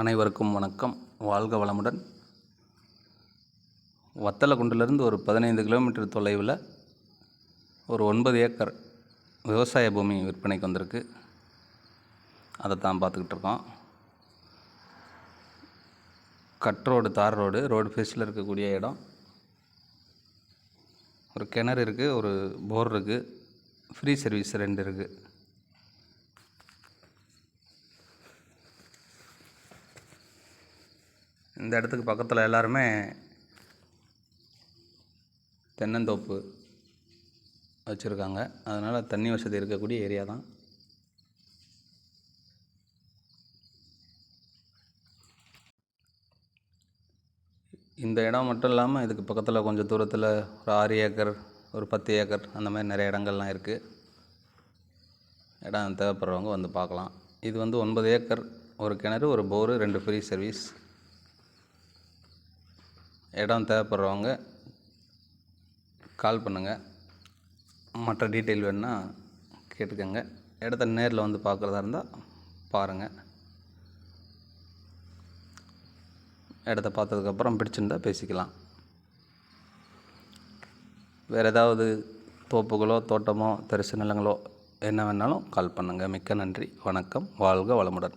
அனைவருக்கும் வணக்கம். வாழ்க வளமுடன். வத்தலகுண்டிலிருந்து ஒரு பதினைந்து கிலோமீட்டர் தொலைவில் ஒரு ஒன்பது ஏக்கர் விவசாய பூமி விற்பனைக்கு வந்திருக்கு. அதை தான் பார்த்துக்கிட்டு இருக்கோம். Cut road tar road road ஃபேஸில் இருக்கக்கூடிய இடம். ஒரு கிணறு இருக்குது ஒரு போர் இருக்குது ஃப்ரீ சர்வீஸ் ரெண்டு இருக்குது இந்த இடத்துக்கு பக்கத்தில் எல்லாருமே தென்னந்தோப்பு வச்சுருக்காங்க. அதனால் தண்ணி வசதி இருக்கக்கூடிய ஏரியா தான். இந்த இடம் மட்டும் இல்லாமல் இதுக்கு பக்கத்தில் கொஞ்சம் தூரத்தில் ஒரு ஆறு ஏக்கர் ஒரு பத்து ஏக்கர் அந்த மாதிரி நிறைய இடங்கள்லாம் இருக்குது இடம் தேவைப்படுறவங்க வந்து பார்க்கலாம். இது வந்து ஒன்பது ஏக்கர் ஒரு கிணறு ஒரு போரு ரெண்டு ஃப்ரீ சர்வீஸ். இடம் தேவைப்படுறவங்க கால் பண்ணுங்கள் மற்ற டீட்டெயில் வேணுன்னா கேட்டுக்கோங்க. இடத்த நேரில் வந்து பார்க்குறதா இருந்தால் பாருங்கள் இடத்த பார்த்ததுக்கப்புறம் பிடிச்சிருந்தா பேசிக்கலாம். வேறு ஏதாவது தோப்புகளோ தோட்டமோ தரிசு நிலங்களோ என்ன வேணாலும் கால் பண்ணுங்கள் மிக்க நன்றி. வணக்கம். வாழ்க வளமுடன்.